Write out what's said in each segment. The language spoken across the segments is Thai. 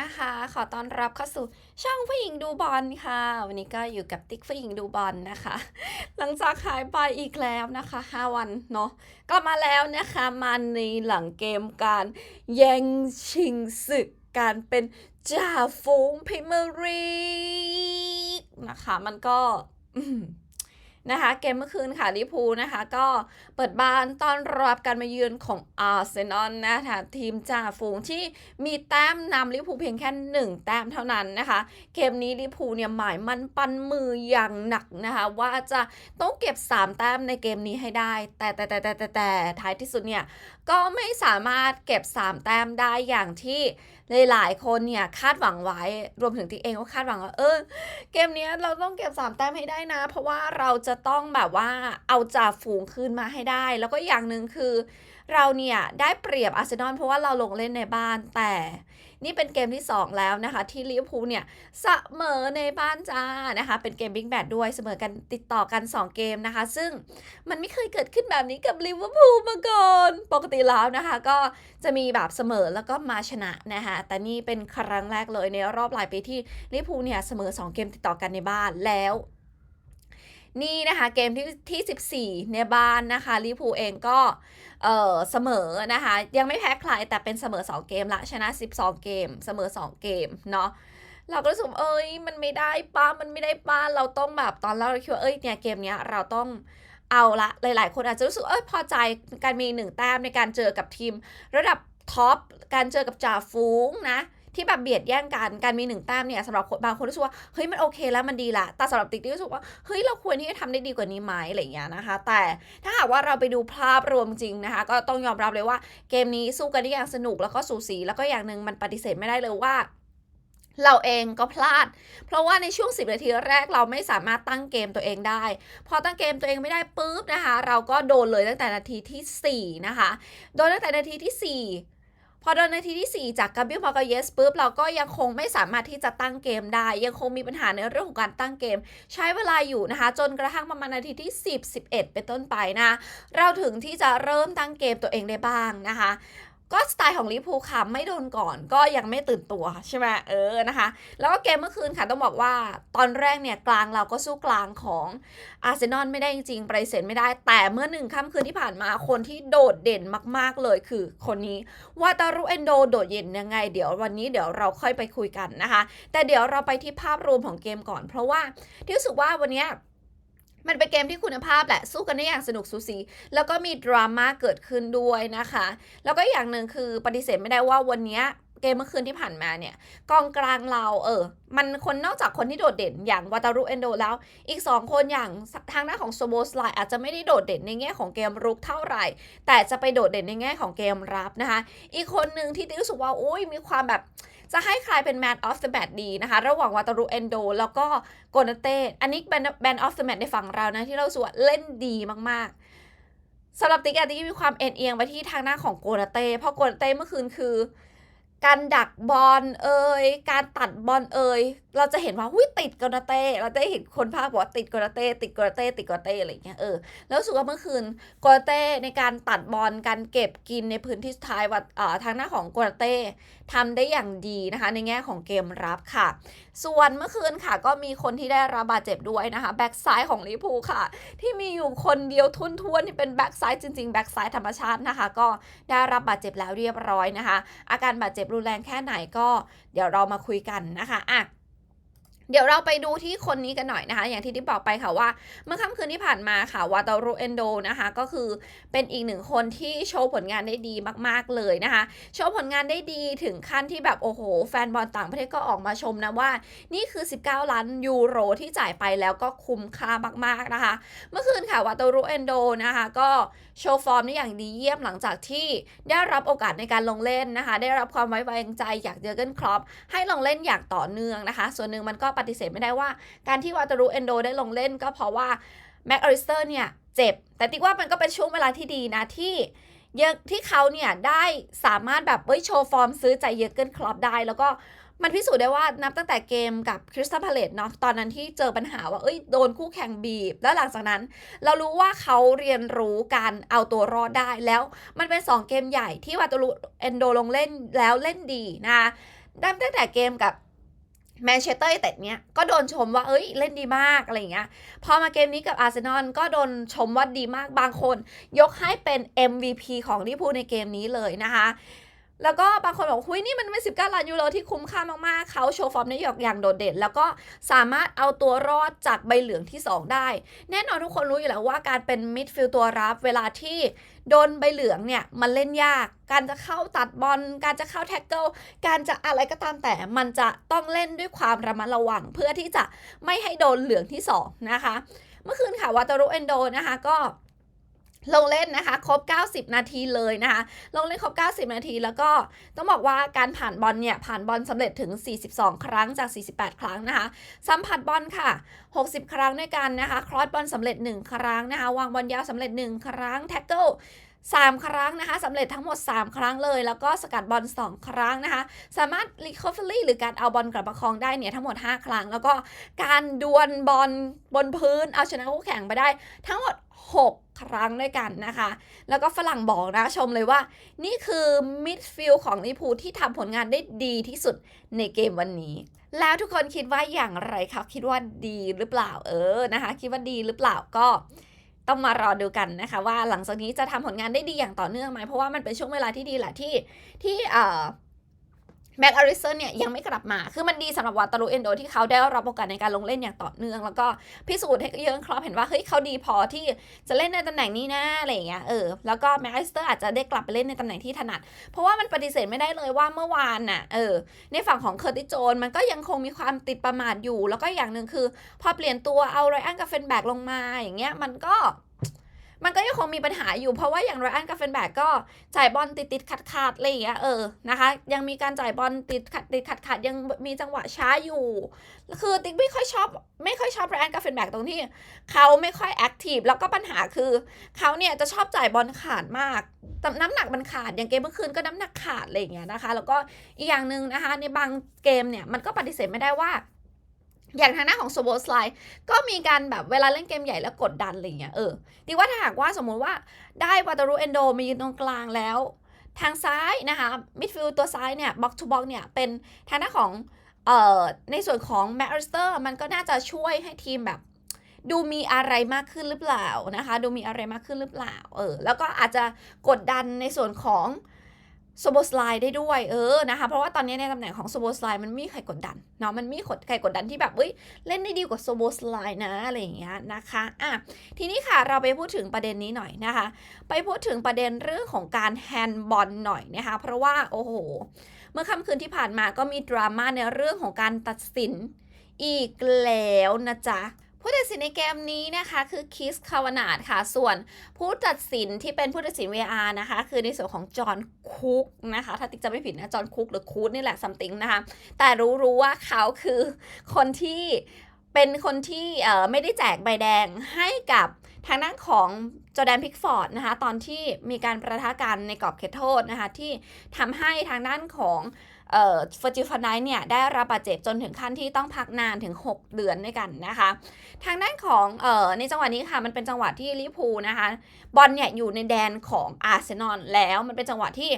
นะคะ ขอต้อนรับเข้าสู่ช่องผู้หญิงดูบอลค่ะ วันนี้ก็อยู่กับติ๊กผู้หญิงดูบอลนะคะ หลังจากหายไปอีกแล้วนะคะ 5 วันเนาะกลับมาแล้วนะคะมาในหลังเกมการแย่งชิงศึกการเป็นจ่าฝูงพรีเมียร์ลีกนะคะ มันก็ นะคะเกมเมื่อคืนค่ะลิพูนะคะก็เปิดบ้านต้อนรับการมาเยือนของอาร์เซนอลนะคะทีมจ่าฝูงที่มีแต้มนำลิพูเพียงแค่หนึ่งแต้มเท่านั้นนะคะเกมนี้ลิพูเนี่ยหมายมันปันมืออย่างหนักนะคะว่าจะต้องเก็บ 3 แต้มในเกมนี้ให้ได้ แต่แต่แต่แต่แต่แต่ท้ายที่สุดเนี่ยก็ไม่สามารถเก็บ 3 แต้มได้อย่างที่หลายๆคนเนี่ยคาดหวังไว้รวมถึงติ๊กเองก็คาดหวังว่าเออเกมนี้เราต้องเก็บ 3 แต้มให้ได้นะ เพราะว่าเราจะต้องแบบว่าเอาจ่าฝูงคืนมาให้ได้ แล้วก็อย่างหนึ่งคือ เราเนี่ยได้เปรียบอาร์เซนอลเพราะว่าเราลงเล่นในบ้านแต่ นี่เป็นเกมที่ 2 แล้วนะคะ ที่ลิเวอร์พูลเนี่ยเสมอในบ้านจ้านะคะ เป็นเกมบิ๊กแบดด้วยเสมอกันติดต่อกัน 2 เกมนะคะ ซึ่งมันไม่เคยเกิดขึ้นแบบนี้กับลิเวอร์พูลมาก่อนปกติแล้วนะคะ ก็จะมีแบบเสมอแล้วก็มาชนะนะคะแต่นี่เป็นครั้งแรกเลยในรอบหลายปีที่ลิเวอร์พูลเนี่ยเสมอ 2 เกมติดต่อกันในบ้านแล้ว นี่นะคะเกมที่ที่ 14 ในบ้านนะคะลิพูเองก็เออเสมอนะคะ ยังไม่แพ้ใครแต่เป็นเสมอ 2 เกมละชนะ 12 เกม เสมอ 2 เกมเนาะเราก็รู้สึกเอ้ยมันไม่ได้ป้ามันไม่ได้ป้าเราต้องแบบตอนเราคิดว่าเอ้ยเนี่ยเกมเนี้ยเราต้องเอาละหลาย ๆ คนอาจจะรู้สึกเอ้ยพอใจการมีหนึ่งแต้มในการเจอกับทีม ระดับท็อปการเจอกับจ่าฝูงนะ ที่แบบเบียดแย่งกันการมีหนึ่งแต้มเนี่ยสำหรับบางคนรู้สึกว่าเฮ้ยมันโอเคแล้วมันดีละแต่สำหรับติ๊กติ๊กรู้สึกว่าเฮ้ยเราควรที่จะทำได้ดีกว่านี้ไหมอะไรอย่างเงี้ยนะคะ แต่ถ้าหากว่าเราไปดูภาพรวมจริงนะคะ ก็ต้องยอมรับเลยว่าเกมนี้สู้กันได้อย่างสนุกแล้วก็สูสีแล้วก็อย่างหนึ่งมันปฏิเสธไม่ได้เลยว่าเราเองก็พลาด เพราะว่าในช่วง 10 นาทีแรกเราไม่สามารถตั้งเกมตัวเองได้ พอตั้งเกมตัวเองไม่ได้ปุ๊บนะคะ เราก็โดนเลยตั้งแต่นาทีที่ 4 นะคะ โดนตั้งแต่นาทีที่ 4 พอโดนนาทีที่ 4 จากกาเบรียลพอกาเยสปุ๊บเราก็ยังคงไม่สามารถที่จะตั้งเกมได้ ยังคงมีปัญหาในเรื่องของการตั้งเกม ใช้เวลาอยู่นะคะ จนกระทั่งประมาณนาทีที่ 10 11 เป็นต้นไปนะ เราถึงที่จะเริ่มตั้งเกมตัวเองได้บ้างนะคะ ก็สไตล์ของลิพูค่ะไม่โดนก่อนก็ยังไม่ตื่นตัวใช่ไหมเออนะคะ แล้วก็เกมเมื่อคืนค่ะต้องบอกว่าตอนแรกเนี่ยกลางเราก็สู้กลางของอาร์เซนอลไม่ได้จริงๆปฏิเสธไม่ได้ แต่เมื่อหนึ่งค่ำคืนที่ผ่านมาคนที่โดดเด่นมาก ๆเลยคือคนนี้วาตารุเอนโดโดดเด่นยังไง เดี๋ยววันนี้เดี๋ยวเราค่อยไปคุยกันนะคะ แต่เดี๋ยวเราไปที่ภาพรวมของเกมก่อน เพราะว่าที่รู้สึกว่าวันนี้ มันเป็นเกมที่คุณภาพแหละสู้กันได้อย่างสนุกสูสี แล้วก็มีดราม่าเกิดขึ้นด้วยนะคะ แล้วก็อย่างหนึ่งคือปฏิเสธไม่ได้ว่าวันนี้เกมเมื่อคืนที่ผ่านมาเนี่ยกองกลางเราเออ มันคนนอกจากคนที่โดดเด่นอย่างวาตารุเอนโดแล้ว อีก 2 คนอย่างทางหน้าของโซโบสไลอาจจะไม่ได้โดดเด่นในแง่ของเกมรุกเท่าไหร่ แต่จะไปโดดเด่นในแง่ของเกมรับนะคะ อีกคนหนึ่งที่ติ๊กรู้สึกว่าโอ้ยมีความแบบ จะให้ใครเป็น Man of the Match ดีนะคะ ระหว่างวาตารุเอนโด แล้วก็โกนาเต้ อันนี้เป็น Man of the Match ในฝั่งเรานะ ที่เราสว่าเล่นดีมากๆสำหรับติ๊กอะติ๊กมีความเอ็นเอียงไปที่ทางหน้าของโกนาเต้ เพราะโกนาเต้เมื่อคืนคือ การดักบอลเอ่ยการตัดบอลเอ่ยเราจะเห็นว่าหุ้ยติดโกนาเต้ เราจะเห็นคนภาคบอกว่าติดโกนาเต้ ติดโกนาเต้ ติดโกนาเต้อะไรเงี้ยเออแล้วสึกว่าเมื่อคืนโกนาเต้ในการตัดบอลการเก็บกินในพื้นที่สุดท้ายว่าเอ่อทางหน้าของโกนาเต้ ทำได้อย่างดีนะคะในแง่ของเกมรับค่ะ ส่วนเมื่อคืนค่ะ ก็มีคนที่ได้รับบาดเจ็บด้วยนะคะแบ็กซ้ายของลิพูค่ะ ที่มีอยู่คนเดียวทุนทวนที่เป็นแบ็กซ้ายจริงๆแบ็กซ้ายธรรมชาตินะคะ ก็ได้รับบาดเจ็บแล้วเรียบร้อยนะคะ อาการบาดเจ็บรุนแรงแค่ไหนก็ เดี๋ยวเรามาคุยกันนะคะอะ เดี๋ยวเราไปดูที่คนนี้กันหน่อยนะคะ อย่างที่ที่บอกไปค่ะว่า เมื่อค่ำคืนที่ผ่านมาค่ะวาตารุเอนโดนะคะ ก็คือเป็นอีกหนึ่งคนที่โชว์ผลงานได้ดีมาก ๆ เลยนะคะ โชว์ผลงานได้ดีถึงขั้นที่แบบโอ้โห แฟนบอลต่างประเทศก็ออกมาชมนะว่า นี่คือ 19 ล้านยูโรที่จ่ายไปแล้วก็คุ้มค่ามาก ๆ นะคะ เมื่อคืนค่ะวาตารุเอนโดนะคะก็ โชว์ฟอร์มได้อย่างดีเยี่ยมหลังจากที่ได้รับโอกาสในการลงเล่นนะคะ ได้รับความไว้วางใจจากเจอเกินครอปให้ลงเล่นอย่างต่อเนื่องนะคะ ส่วนหนึ่งมันก็ปฏิเสธไม่ได้ว่า การที่วาตารุเอนโดได้ลงเล่นก็เพราะว่าแม็กอริสเตอร์เนี่ยเจ็บ แต่ติ๊กว่ามันก็เป็นช่วงเวลาที่ดีนะที่เยอะที่เขาเนี่ยได้สามารถแบบเว้ยโชว์ฟอร์มซื้อใจเยอร์เกินครอปได้แล้วก็ มันพิสูจน์ได้ว่านับตั้งแต่เกมกับคริสตัลพาเลตเนาะตอนนั้นที่เจอปัญหาว่าเอ้ยโดนคู่แข่งบีบ แล้วหลังจากนั้น เรารู้ว่าเขาเรียนรู้การเอาตัวรอดได้แล้ว มันเป็น 2 เกมใหญ่ที่วาตาลูเอนโดลงเล่นแล้วเล่นดีนะคะนับตั้งแต่เกมกับแมนเชสเตอร์เต็ดเนี้ยก็โดนชมว่าเอ้ยเล่นดีมากอะไรอย่างเงี้ยพอมาเกมนี้กับอาร์เซนอลก็โดนชมว่าดีมากบางคน ยกให้เป็น MVP ของลิเวอร์พูลในเกมนี้เลยนะคะ แล้วก็บางคนบอกหุยนี่มันเป็น19 ล้านยูโรที่คุ้มค่ามากๆ เขาโชว์ฟอร์มได้อย่างโดดเด่น แล้วก็สามารถเอาตัวรอดจากใบเหลืองที่ 2 ได้ แน่นอนทุกคนรู้อยู่แล้วว่าการเป็นมิดฟิลด์ตัวรับเวลาที่โดนใบเหลืองเนี่ย มันเล่นยาก การจะเข้าตัดบอล การจะเข้าแท็กเกิล การจะอะไรก็ตามแต่ มันจะต้องเล่นด้วยความระมัดระวัง เพื่อที่จะไม่ให้โดนเหลืองที่2นะคะ เมื่อคืนค่ะวาตารุเอนโดนะคะก็ ลงเล่นนะคะ ครบ 90 นาทีเลยนะคะ ลงเล่นครบ 90 นาที แล้วก็ต้องบอกว่าการผ่านบอลเนี่ย ผ่านบอลสำเร็จถึง 42 ครั้งจาก 48 ครั้งนะคะ สัมผัสบอลค่ะ 60 ครั้งด้วยกันนะคะ ครอสบอลสำเร็จ 1 ครั้งนะคะ วางบอลยาวสำเร็จ 1 ครั้ง แท็กเกิล3 ครั้งนะคะสำเร็จทั้งหมด 3 ครั้งเลย แล้วก็สกัดบอล 2 ครั้งนะคะ สามารถ recovery หรือการเอาบอลกลับมาครองได้เนี่ยทั้งหมด 5 ครั้ง แล้วก็การดวลบอลบนพื้นเอาชนะคู่แข่งไปได้ทั้งหมด 6 ครั้งด้วยกันนะคะ แล้วก็ฝรั่งบอกนะชมเลยว่า นี่คือมิดฟิลด์ของลิพูที่ทำผลงานได้ดีที่สุดในเกมวันนี้ แล้วทุกคนคิดว่าอย่างไรคะคิดว่าดีหรือเปล่าเออนะคะ คิดว่าดีหรือเปล่าก็ต้องมารอดูกันนะคะว่าหลังจากนี้จะทำผลงานได้ดีอย่างต่อเนื่องไหมเพราะว่ามันเป็นช่วงเวลาที่ดีแหละที่ที่เอ่อ แม็กอาริสันเนี่ยยังไม่กลับมา คือมันดีสำหรับวาตาลูเอนโดที่เขาได้รับโอกาสในการลงเล่นอย่างต่อเนื่อง แล้วก็พิสูจน์ให้เยอะครอปเห็นว่าเฮ้ยเขาดีพอที่จะเล่นในตำแหน่งนี้นะอะไรอย่างเงี้ยเออแล้วก็แม็กอาริสเตอร์อาจจะได้กลับไปเล่นในตำแหน่งที่ถนัด เพราะว่ามันปฏิเสธไม่ได้เลยว่าเมื่อวานน่ะเออในฝั่งของเคอร์ติโจนมันก็ยังคงมีความติดประมาทอยู่ แล้วก็อย่างหนึ่งคือ พอเปลี่ยนตัวเอาไรอันกับเฟนแบกลงมาอย่างเงี้ยมันก็ มันก็ยังคงมีปัญหาอยู่เพราะว่าอย่างไรอันกับเฟนแบกก็จ่ายบอลติดติดขัดขัดอะไรอย่างเงี้ยเออนะคะยังมีการจ่ายบอลติดขัดติดขัดขัดยังมีจังหวะช้าอยู่ คือติ๊กไม่ค่อยชอบ ไม่ค่อยชอบไรอันกับเฟนแบกตรงที่เขาไม่ค่อยแอคทีฟแล้วก็ปัญหาคือเขาเนี่ยจะชอบจ่ายบอลขาดมากแต่น้ำหนักมันขาดอย่างเกมเมื่อคืนก็น้ำหนักขาดอะไรอย่างเงี้ยนะคะ แล้วก็อีกอย่างหนึ่งนะคะในบางเกมเนี่ยมันก็ปฏิเสธไม่ได้ว่า อย่างทางหน้าของโซโบสไลก็มีการแบบเวลาเล่นเกมใหญ่แล้วกดดันอะไรเงี้ยเออดีว่าถ้าหากว่าสมมุติว่าได้วาตารุเอนโดมายืนตรงกลางแล้ว ทางซ้ายนะคะมิดฟิลด์ตัวซ้ายเนี่ยบ็อกทูบ็อกเนี่ยเป็นทางหน้าของเอ่อในส่วนของแม c อ l สเตอร์มันก็น่าจะช่วยให้ทีมแบบ ดูมีอะไรมากขึ้นหรือเปล่านะคะ ดูมีอะไรมากขึ้นหรือเปล่าเออแล้วก็อาจจะกดดันในส่วนของ โซโบสไลได้ด้วยเออนะคะเพราะว่าตอนนี้ในตำแหน่งของโซโบสไลมันไม่มีใครกดดันเนาะมันมีใครกดดันที่แบบเอ้ยเล่นได้ดีกว่าโซโบสไลนะอะไรอย่างเงี้ยนะคะอะทีนี้ค่ะเราไปพูดถึงประเด็นนี้หน่อยนะคะ ไปพูดถึงประเด็นเรื่องของการแฮนด์บอลหน่อยนะคะเพราะว่าโอ้โห เมื่อค่ำคืนที่ผ่านมาก็มีดราม่าในเรื่องของการตัดสินอีกแล้วนะจ๊ะ ผู้ตัดสินในเกมนี้นะคะคือคิสคาวานาดค่ะ ส่วนผู้ตัดสินที่เป็นผู้ตัดสิน VR นะคะ คือในส่วนของจอห์นคุกนะคะ ถ้าติ๊กจะไม่ผิดนะ จอห์นคุกหรือคูดนี่แหละซัมติงนะคะ แต่รู้รู้ว่าเขาคือคนที่เป็นคนที่เอ่อไม่ได้แจกใบแดงให้กับทางด้านของจอแดนพิกฟอร์ดนะคะ ตอนที่มีการประทะกันในกรอบเขตโทษนะคะ ที่ทำให้ทางด้านของ เฟอร์จิฟานไนเนี่ยได้รับบาดเจ็บจนถึงขั้นที่ต้องพักนานถึง 6 เดือนด้วยกันนะคะ ทางด้านของเอ่อในจังหวะนี้ค่ะมันเป็นจังหวะที่ลิพูนะคะบอลเนี่ยอยู่ในแดนของอาร์เซนอลแล้วมันเป็นจังหวะที่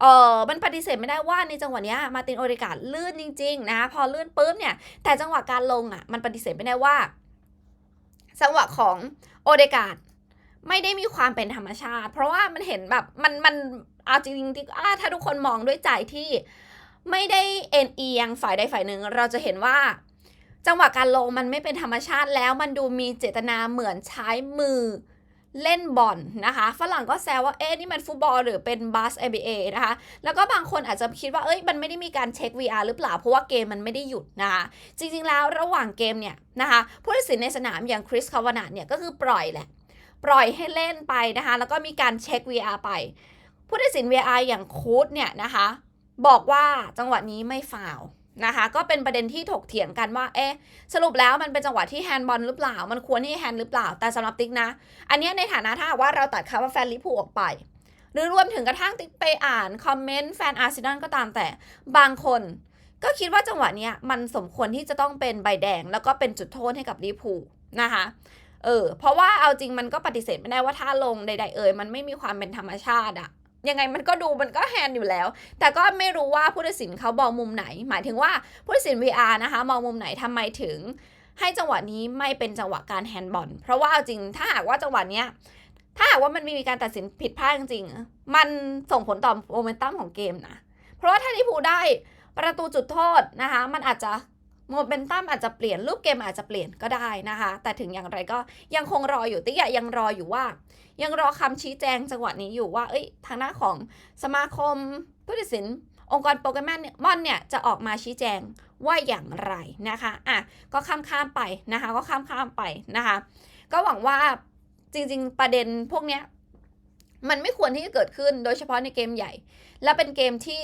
เออมันปฏิเสธไม่ได้ว่าในจังหวะเนี้มาตินโอเดกาลื่นจริงๆนะคะพอลื่นปุ๊บเนี่ยแต่จังหวะการลงอะมันปฏิเสธไม่ได้ว่า จังหวะของโอเดกาดไม่ได้มีความเป็นธรรมชาติ เพราะว่ามันเห็นแบบมันมันเอาจริงๆที่ถ้าทุกคนมองด้วยใจที่ ไม่ได้เอ็นเอียงฝ่ายใดฝ่ายหนึ่ง เราจะเห็นว่า จังหวะการลงมันไม่เป็นธรรมชาติแล้ว มันดูมีเจตนาเหมือนใช้มือเล่นบอลนะคะ ฝรั่งก็แซวว่า เอ๊ะ นี่มันฟุตบอลหรือเป็นบาส NBA นะคะ แล้วก็บางคนอาจจะคิดว่า เอ้ย มันไม่ได้มีการเช็ค VR หรือเปล่า เพราะว่าเกมมันไม่ได้หยุดนะคะ จริงๆ แล้วระหว่างเกมเนี่ยนะคะ ผู้ตัดสินในสนามอย่างคริสคาวานาเนี่ยก็คือปล่อยแหละ ปล่อยให้เล่นไปนะคะ แล้วก็มีการเช็ค VR ไป ผู้ตัดสิน VR อย่างคูดเนี่ยนะคะ บอกว่าจังหวะนี้ไม่ฟาวนะคะ ก็เป็นประเด็นที่ถกเถียงกันว่า เอ๊ะ สรุปแล้วมันเป็นจังหวะที่แฮนด์บอลหรือเปล่า มันควรที่แฮนด์หรือเปล่า แต่สำหรับติ๊กนะ อันนี้ในฐานะถ้าว่าเราตัดคำว่าแฟนลิพูออกไป หรือรวมถึงกระทั่งติ๊กไปอ่านคอมเมนต์แฟนอาร์เซนอลก็ตามแต่ บางคน ก็คิดว่าจังหวะนี้มันสมควรที่จะต้องเป็นใบแดง แล้วก็เป็นจุดโทษให้กับลิพูนะคะ เออ เพราะว่าเอาจริงมันก็ปฏิเสธไม่ได้ว่าถ้าลงใด ๆ เอ่ยมันไม่มีความเป็นธรรมชาติอะ ยังไงมันก็ดูมันก็แฮนด์อยู่แล้ว แต่ก็ไม่รู้ว่าผู้ตัดสินเขามองมุมไหน หมายถึงว่าผู้ตัดสิน VR นะคะมองมุมไหนทำไมถึง ให้จังหวะนี้ไม่เป็นจังหวะการแฮนด์บอลเพราะว่าเอาจริงถ้าหากว่าจังหวะเนี้ยถ้าหากว่ามันมีการตัดสินผิดพลาดจริงๆ มันส่งผลต่อโมเมนตัมของเกมนะ เพราะว่าถ้าลิเวอร์พูลได้ประตูจุดโทษนะคะ มันอาจจะ โมเมนตัมอาจจะเปลี่ยนรูปเกมอาจจะเปลี่ยนก็ได้นะคะ แต่ถึงอย่างไรก็ยังคงรออยู่ติ๊กอะยังรออยู่ว่า ยังรอคำชี้แจงจังหวะนี้อยู่ว่า เอ้ย ทางหน้าของสมาคมผู้ตัดสินองค์กรโปรแกรมเนี่ยมอนเนี่ยจะออกมาชี้แจงว่าอย่างไรนะคะอะก็ข้ามข้ามไปนะคะ ก็ข้ามข้ามไปนะคะ ก็หวังว่าจริงๆประเด็นพวกเนี้ยมันไม่ควรที่จะเกิดขึ้นโดยเฉพาะในเกมใหญ่ และเป็นเกมที่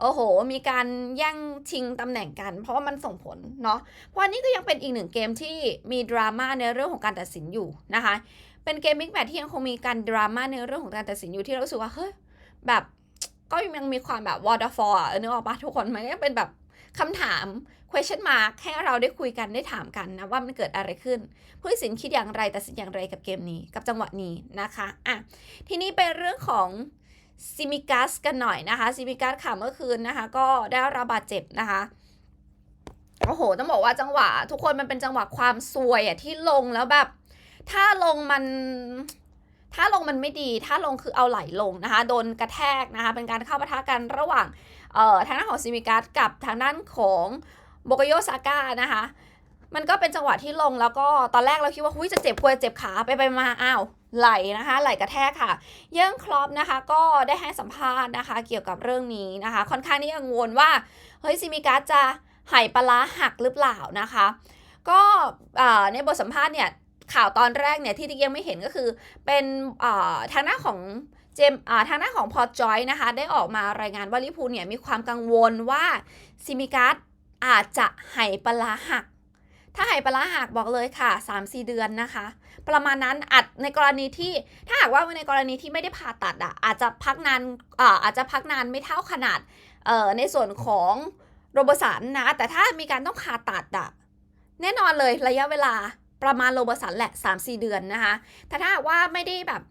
โอ้โห มีการแย่งชิงตำแหน่งกัน เพราะว่ามันส่งผลเนาะ เพราะอันนี้ก็ยังเป็นอีกหนึ่งเกมที่มีดราม่าในเรื่องของการตัดสินอยู่นะคะ เป็นเกมบิ๊กแมทที่ยังคงมีการดราม่าในเรื่องของการตัดสินอยู่ที่เรารู้สึกว่าเฮ้ยแบบก็ยังมีความแบบ waterfall อะเออนึกออกปะทุกคนมันก็เป็นแบบคำถาม question mark ให้เราได้คุยกันได้ถามกันนะว่ามันเกิดอะไรขึ้น ผู้ตัดสินคิดอย่างไรตัดสินอย่างไรกับเกมนี้กับจังหวะนี้นะคะอะทีนี้เป็นเรื่องของ ซิมิกัสกันหน่อยนะคะซิมิกัสค่ะเมื่อคืนนะคะ ก็ได้รับบาดเจ็บนะคะโอ้โหต้องบอกว่าจังหวะ ทุกคนมันเป็นจังหวะความซวยอะที่ลงแล้วแบบ ถ้าลงมันถ้าลงมันไม่ดี ถ้าลงคือเอาไหลลงนะคะ โดนกระแทกนะคะ เป็นการเข้าปะทะกันระหว่างเอ่อทางด้านของซิมิกัสกับทางด้านของโบโกโยซาก้านะคะ มันก็เป็นจังหวะที่ลงแล้วก็ตอนแรกเราคิดว่าหุ้ยจะเจ็บกลัวจะเจ็บขาไปไปมาอ้าว ไหลนะคะไหลกระแทกค่ะ เยื่องคลอปนะคะก็ได้ให้สัมภาษณ์นะคะ เกี่ยวกับเรื่องนี้นะคะ ค่อนข้างที่กังวลว่าเฮ้ยซิมิกัสจะไหปลาหักหรือเปล่านะคะ ก็ในบทสัมภาษณ์เนี่ยข่าวตอนแรกเนี่ยที่ติ๊กยังไม่เห็นก็คือเป็นทางหน้าของเจมทางหน้าของพอจอยนะคะ ได้ออกมารายงานว่าลิพูเนี่ยมีความกังวลว่าซิมิกัสอาจจะไหปลาหัก ถ้าไหปลาร้าหักบอกเลยค่ะ 3-4 เดือนนะคะ ประมาณนั้นอาจในกรณีที่ถ้าหากว่าในกรณีที่ไม่ได้ผ่าตัดอะอาจจะพักนานอ่าอาจจะพักนานไม่เท่าขนาดเอ่อในส่วนของโรบสันนะแต่ถ้ามีการต้องผ่าตัดอะแน่นอนเลยระยะเวลาประมาณโรบสันแหละ 3-4 เดือนนะคะแต่ถ้าหากว่าไม่ได้แบบ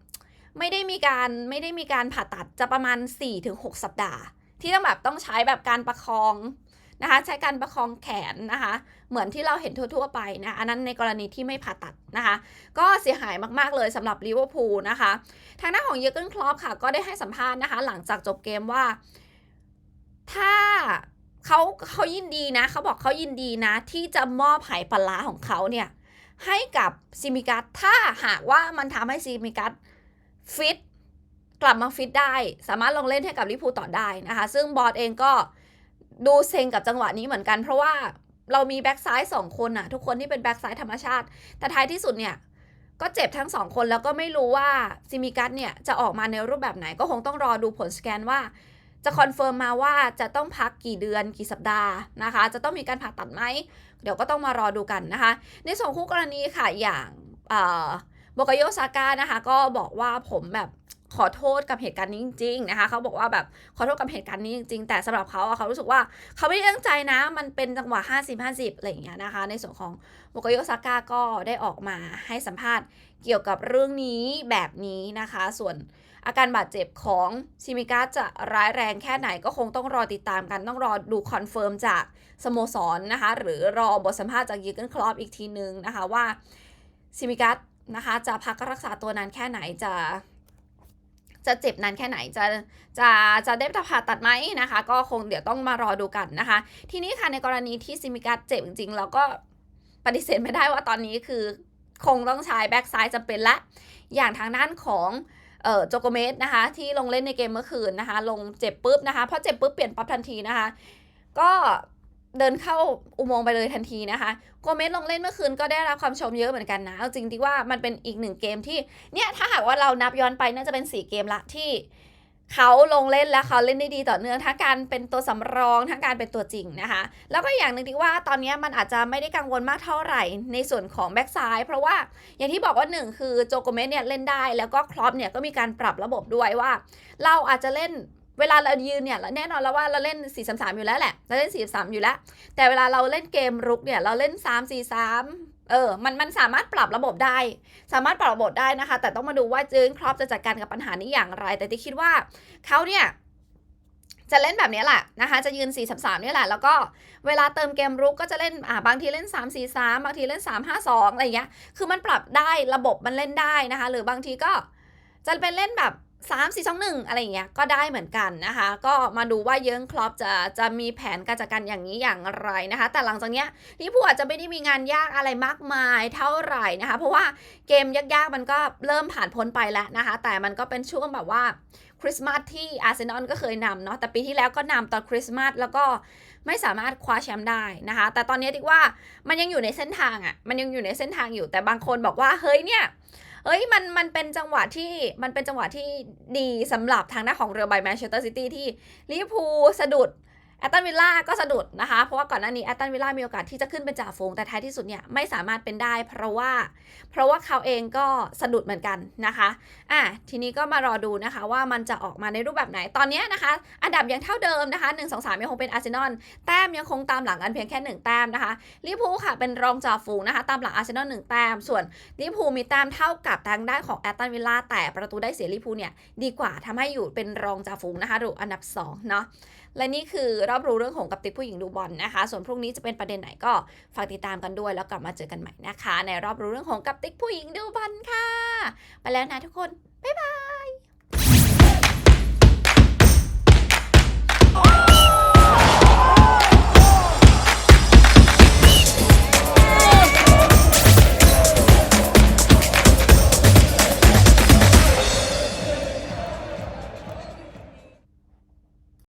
ไม่ได้มีการไม่ได้มีการผ่าตัดจะประมาณ 4-6 สัปดาห์ ที่ต้องแบบต้องใช้แบบการประคอง นะคะ ใช้การประคองแขนนะคะ เหมือนที่เราเห็นทั่วๆไปนะอันนั้นในกรณีที่ไม่ผ่าตัดนะคะ ก็เสียหายมากๆเลยสำหรับลิเวอร์พูลนะคะ ทางด้านของเยอร์เกนคลอปค่ะก็ได้ให้สัมภาษณ์นะคะ หลังจากจบเกมว่า ถ้าเขาเขายินดีนะเขาบอกเขายินดีนะ ที่จะมอบไหปลาร้าของเขาเนี่ยให้กับซิมิกัสถ้าหากว่ามันทำให้ซิมิกัสฟิตกลับมาฟิตได้ สามารถลงเล่นให้กับลิวพูต่อได้นะคะ ซึ่งบอสเองก็ ดูเซ็งกับจังหวะนี้เหมือนกัน เพราะว่าเรามีแบ็กซ้ายสองคนอะทุกคนที่เป็นแบ็กซ้ายธรรมชาติ แต่ท้ายที่สุดเนี่ยก็เจ็บทั้งสองคนแล้วก็ไม่รู้ว่าซิมิกัสเนี่ยจะออกมาในรูปแบบไหนก็คงต้องรอดูผลสแกนว่า จะคอนเฟิร์มมาว่าจะต้องพักกี่เดือนกี่สัปดาห์นะคะ จะต้องมีการผ่าตัดไหมเดี๋ยวก็ต้องมารอดูกันนะคะ ในส่วนคู่กรณีค่ะอย่างโบกโยซาก้านะคะ ก็บอกว่าผมแบบ ขอโทษกับเหตุการณ์นี้จริงๆนะคะเขาบอกว่าแบบขอโทษกับเหตุการณ์นี้จริงๆแต่สำหรับเขาเขารู้สึกว่าเขาไม่ได้ตั้งใจนะ มันเป็นจังหวะ 50 50อะไรอย่างเงี้ยนะคะ ในส่วนของโบกโยซาก้าก็ได้ออกมาให้สัมภาษณ์เกี่ยวกับเรื่องนี้แบบนี้นะคะ ส่วนอาการบาดเจ็บของซิมิกาจะร้ายแรงแค่ไหนก็คงต้องรอติดตามกันต้องรอดูคอนเฟิร์มจากสโมสรนนะคะ หรือรอบทสัมภาษณ์จากยูเกนคลอปอีกทีนึงนะคะว่าซิมิกานะคะจะพักรักษาตัวนานแค่ไหนจะ จะเจ็บนานแค่ไหนจะจะจะได้ผ่าตัดไหมนะคะ ก็คงเดี๋ยวต้องมารอดูกันนะคะ ทีนี้ค่ะในกรณีที่ซิมิกาเจ็บจริงๆเราก็ปฏิเสธไม่ได้ว่าตอนนี้คือคงต้องใช้แบ็กซ้ายจำเป็นละอย่างทางด้านของเอ่อโจโกเมสนะคะ ที่ลงเล่นในเกมเมื่อคืนนะคะ ลงเจ็บปุ๊บนะคะพอเจ็บปุ๊บเปลี่ยนปั๊บทันทีนะคะ ก็ เดินเข้าอุโมงค์ไปเลยทันทีนะคะ โกเมสลงเล่นเมื่อคืนก็ได้รับความชมเยอะเหมือนกันนะ เอาจริงที่ว่ามันเป็นอีกหนึ่งเกมที่ เนี่ยถ้าหากว่าเรานับย้อนไปน่าจะเป็นสี่เกมละที่เขาลงเล่นแล้วเขาเล่นได้ดีต่อเนื่องทั้งการเป็นตัวสำรองทั้งการเป็นตัวจริงนะคะ แล้วก็อย่างหนึ่งที่ว่าตอนนี้มันอาจจะไม่ได้กังวลมากเท่าไหร่ในส่วนของแบ็กซ้ายเพราะว่าอย่างที่บอกว่าหนึ่งคือโจโกเมสเนี่ยเล่นได้แล้วก็คลอปเนี่ยก็มีการปรับระบบด้วยว่า เราอาจจะเล่น เวลาเรายืนเนี่ยแน่นอนแล้วว่าเราเล่น 4 3 3 อยู่แล้วแหละ เราเล่น 4 3 อยู่แล้ว แต่เวลาเราเล่นเกมรุกเนี่ย เราเล่น 3 4 3 เออ มันมันสามารถปรับระบบได้ สามารถปรับระบบได้นะคะ แต่ต้องมาดูว่าเจอร์เกนครอปจะจัดการกับปัญหานี้อย่างไร แต่ที่คิดว่าเขาเนี่ยจะเล่นแบบนี้แหละนะคะ จะยืน 4 3 3นี่แหละ แล้วก็เวลาเติมเกมรุกก็จะเล่นอ่าบางทีเล่น 3 4 3 บางทีเล่น 3 5 2 อะไรอย่างเงี้ย คือมันปรับได้ระบบมันเล่นได้นะคะ หรือบางทีก็จะเป็นเล่นแบบ 3 4 2 1 อะไรอย่างเงี้ยก็ได้เหมือนกันนะคะ ก็มาดูว่าเยิร์งคลอปจะจะมีแผนการจัดการอย่างนี้อย่างไรนะคะ แต่หลังจากเนี้ยลิเวอร์พูลอาจจะไม่ได้มีงานยากอะไรมากมายเท่าไหร่นะคะ เพราะว่าเกมยากๆมันก็เริ่มผ่านพ้นไปแล้วนะคะ แต่มันก็เป็นช่วงแบบว่าคริสต์มาสที่อาร์เซนอลก็เคยนำเนาะแต่ปีที่แล้วก็นำตอนคริสต์มาสแล้วก็ไม่สามารถคว้าแชมป์ได้นะคะ แต่ตอนนี้ดิกว่ามันยังอยู่ในเส้นทางอะ่ะมันยังอยู่ในเส้นทางอยู่แต่บางคนบอกว่าเฮ้ยเนี่ย เอ้ยมันมันเป็นจังหวะที่มันเป็นจังหวะที่ดีสำหรับทางด้านของเรือใบแมนเชสเตอร์ซิตี้ที่ลิเวอร์พูลสะดุด แอตตันวิลล่าก็สะดุดนะคะ เพราะว่าก่อนหน้านี้แอตตันวิลล่ามีโอกาสที่จะขึ้นเป็นจ่าฝูงแต่ท้ายที่สุดเนี่ยไม่สามารถเป็นได้ เพราะว่า เพราะว่าเขาเองก็สะดุดเหมือนกันนะคะอะทีนี้ก็มารอดูนะคะว่ามันจะออกมาในรูปแบบไหนตอนนี้นะคะ อันดับยังเท่าเดิมนะคะ1 2 3ยังคงเป็นอาร์เซนอลแต้มยังคงตามหลังกันเพียงแค่ 1 แต้มนะคะลิเวอร์พูลค่ะเป็นรองจ่าฝูงนะคะตามหลังอาร์เซนอล1แต้มส่วนลิเวอร์พูลมีแต้มเท่ากับทางด้านของแอตตันวิลล่าแต่ประตูได้เสียลิเวอร์พูลเนี่ยดีกว่าทำให้อยู่เป็นรองจ่าฝูงนะคะดูอันดับ2เนาะและนี่คือรอบรู้เรื่องของกับติกผู้หญิงดูบอลนะคะ ส่วนพรุ่งนี้จะเป็นประเด็นไหนก็ฝากติดตามกันด้วย แล้วกลับมาเจอกันใหม่นะคะ ในรอบรู้เรื่องของกับติกผู้หญิงดูบอลค่ะ ไปแล้วนะทุกคน บ๊ายบาย